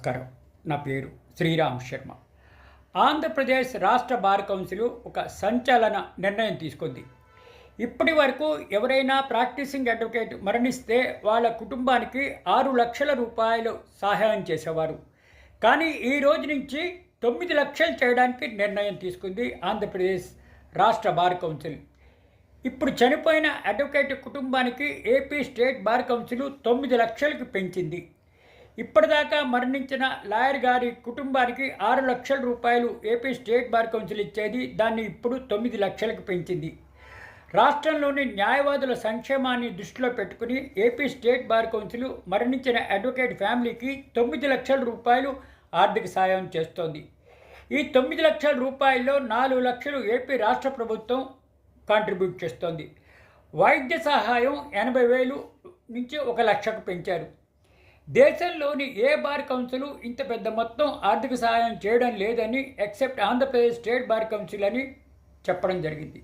నమస్కారం. నా పేరు శ్రీరామ్ శర్మ. ఆంధ్రప్రదేశ్ రాష్ట్ర బార్ కౌన్సిల్ ఒక సంచలన నిర్ణయం తీసుకుంది. ఇప్పటి వరకు ఎవరైనా ప్రాక్టీసింగ్ అడ్వకేట్ మరణిస్తే వాళ్ళ కుటుంబానికి ఆరు లక్షల రూపాయలు సహాయం చేసేవారు. కానీ ఈ రోజు నుంచి తొమ్మిది లక్షలు చేయడానికి నిర్ణయం తీసుకుంది ఆంధ్రప్రదేశ్ రాష్ట్ర బార్ కౌన్సిల్. ఇప్పుడు చనిపోయిన అడ్వకేట్ కుటుంబానికి ఏపీ స్టేట్ బార్ కౌన్సిల్ తొమ్మిది లక్షలకు పెంచింది. ఇప్పటిదాకా మరణించిన లాయర్ గారి కుటుంబానికి ఆరు లక్షల రూపాయలు ఏపీ స్టేట్ బార్ కౌన్సిల్ ఇచ్చేది దాన్ని ఇప్పుడు తొమ్మిది లక్షలకు పెంచింది. రాష్ట్రంలోని న్యాయవాదుల సంక్షేమాన్ని దృష్టిలో పెట్టుకుని ఏపీ స్టేట్ బార్ కౌన్సిల్ మరణించిన అడ్వకేట్ ఫ్యామిలీకి తొమ్మిది లక్షల రూపాయలు ఆర్థిక సాయం చేస్తోంది. ఈ తొమ్మిది లక్షల రూపాయల్లో నాలుగు లక్షలు ఏపీ రాష్ట్ర ప్రభుత్వం కాంట్రిబ్యూట్ చేస్తోంది. వైద్య సహాయం ఎనభై వేలు నుంచి ఒక లక్షకు పెంచారు. దేశంలోని ఏ బార్ కౌన్సిల్ ఇంత పెద్ద మొత్తం ఆర్థిక సహాయం చేయడం లేదని except Andhra Pradesh state bar council అని చెప్పడం జరిగింది.